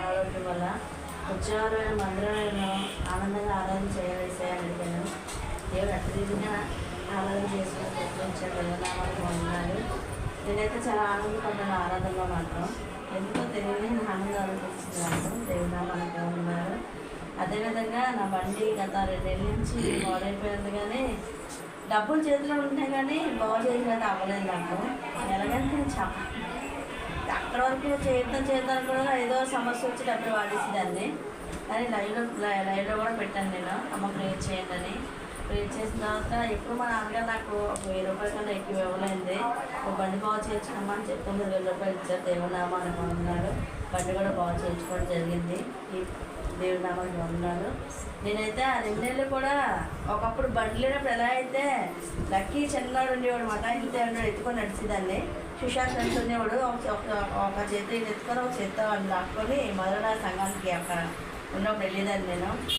ఆరాధన వల్ల వచ్చేవారు మందిరంలో ఆనందంగా ఆరాధన చేయాలి అని అడిగాను దేవుడు అత్యధికంగా ఆరాధన చేసుకుని ప్రయత్నించాడు నామాలు ఉన్నారు నేనైతే చాలా ఆనందపడ్డాను ఆరాధనలో మాత్రం. ఎందుకో తెలియని ఆనందం అనిపిస్తున్నాను దేవుడు ఉన్నారు అదేవిధంగా నా బండి గత రెండేళ్ళ నుంచి పాడైపోయింది కానీ డబ్బులు చేతిలో ఉంటే కానీ బాగు చేసినట్టు అవ్వలేదు నాకు. ఎలాగంటే చాలా అక్కడ వరకు చేద్దాం చేద్దాం కూడా ఏదో సమస్య వచ్చి డబ్బులు వాడేసేదాన్ని కానీ లైవ్లో లైవ్లో కూడా పెట్టాను నేను. అమ్మ ప్రేర్ చేయండి అని. ప్రేర్ చేసిన తర్వాత ఎప్పుడు మా నాన్నగారు నాకు ఒక వెయ్యి రూపాయల కన్నా ఎక్కువ ఇవ్వలేదు ఒక బండి బాగు చేయించుకోమా అని చెప్పి తొమ్మిది వేల రూపాయలు ఇచ్చారు. దేవునామా అనుకుంటున్నారు బండి కూడా బాగు చేయించుకోవడం జరిగింది. ఈ దేవునామానికి వందనాలు నేనైతే ఆ రెండేళ్ళు కూడా ఒకప్పుడు బండి లేనప్పుడు ఎలా అయితే లక్కీ చిన్నవాడు ఉండేవాడు అనమాట ఇంత ఎత్తుకొని నడిచేదాన్ని. సుశాంత్ ఫ్రెండ్స్ ఉండేవాడు ఒక ఒక- ఒక చేతి ఎత్తుకొని ఒక చేత లాక్కొని మొదలైన సంఘానికి అక్కడ ఉన్నప్పుడు వెళ్ళేదాన్ని నేను.